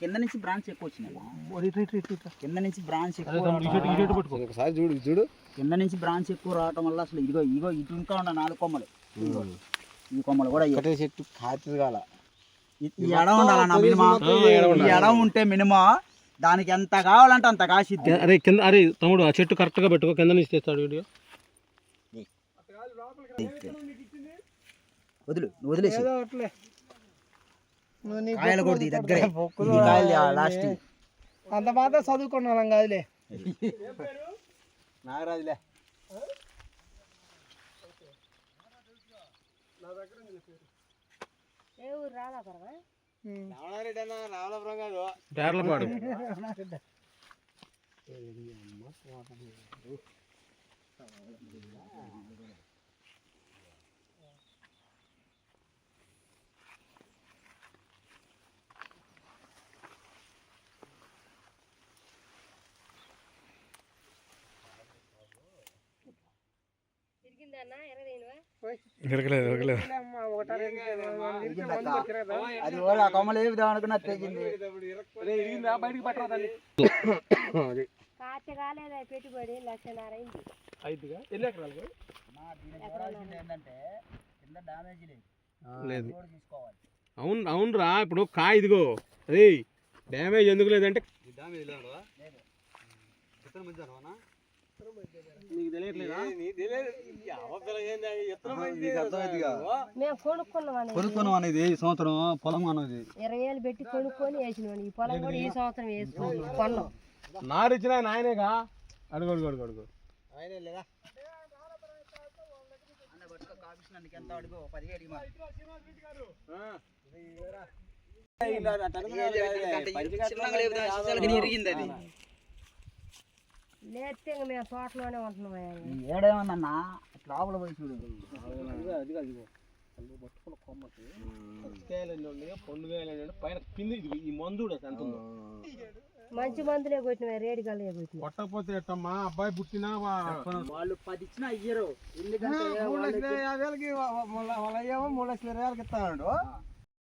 కింద నుంచి బ్రాంచ్ ఎక్కువ వచ్చినాయి. కింద నుంచి బ్రాంచ్ ఎక్కువ. ఒకసారి చూడు చూడు. కింద నుంచి బ్రాంచ్ ఎక్కువ రావటం వల్ల అసలు ఇదిగో ఇగో ఇటు ఇంకా ఉన్న నాలుగు కొమ్మలు. ఈ కొమ్మలు కూడా. ఒకటే చెట్టు కాచి కాల ఈ ఎడ ఉండాలన్న మినిమం? ఈ ఎడ ఉంటే మినిమం దానికి ఎంత కావాలంటే అంత కాసిద్ది. అరే కింద అరే తమ్ముడు ఆ చెట్టు కరెక్ట్గా పెట్టుకో కింద నుంచి తెస్తాడు వీడియో. వదులు వదిలేసి కాయలు కూడా ఈ దగ్గరే. ఈ కాయలు లాస్ట్ అంత మాత్రం చదువుకున్న వాళ్ళం కాదులే. నాగరాజులే. అన్న అది ఆ కొమ్మలు ఏ విధంగా అనుకున్నా తెగింది బయటికి పట్టరా తల్లి. కాచగాలేదా పెట్టుబడి లక్షన్నర అయింది ఐదుగా ఎన్ని ఎకరాలు? నా దీనికి చూడాల్సింది ఏంటంటే కింద డ్యామేజ్ లేదు. లేదు. కూడా చూసుకోవాలి అవును అవునురా ఇప్పుడు కాయ ఇదిగో. అదే డ్యామేజ్ ఎందుకు లేదంటే మేము కొనుక్కున్నాం కొనుక్కున్నాం అనేది ఈ సంవత్సరం పొలం అనేది ఇరవై వేలు పెట్టి కొనుక్కొని వేసినాం ఈ పొలం కూడా ఈ సంవత్సరం వేసుకున్నాం కొన్నాం. నారు ఇచ్చిన ఆయన ఆయనేగా అడుగు అడుగు అడుగు. అడుగు. చిన్నగా లేదు, ఇరిగింది అది. మేము తోటలోనే ఉంటున్నాం ఈ ఏడేమన్నా లోపల పోయి చూడు. కాయలు ఎన్ని ఉన్నాయో పండు కాయలు ఎన్ని ఉన్నాయో పైన కింద ఇది ఈ మందు ఎంత ఉందో మంచి మందులే కొట్టినాం రేడి కలే కొట్టినాం. కొట్టకపోతే ఎట్టమ్మా? అబ్బాయి పుట్టినా వాళ్ళు పది ఇచ్చినా ఇయ్యరు. ఎందుకంటే మూడు లక్షల యాభై వేలకి వాళ్ళ ఏమో మూడు లక్షల ఇరవై వేలకి ఇస్తాడు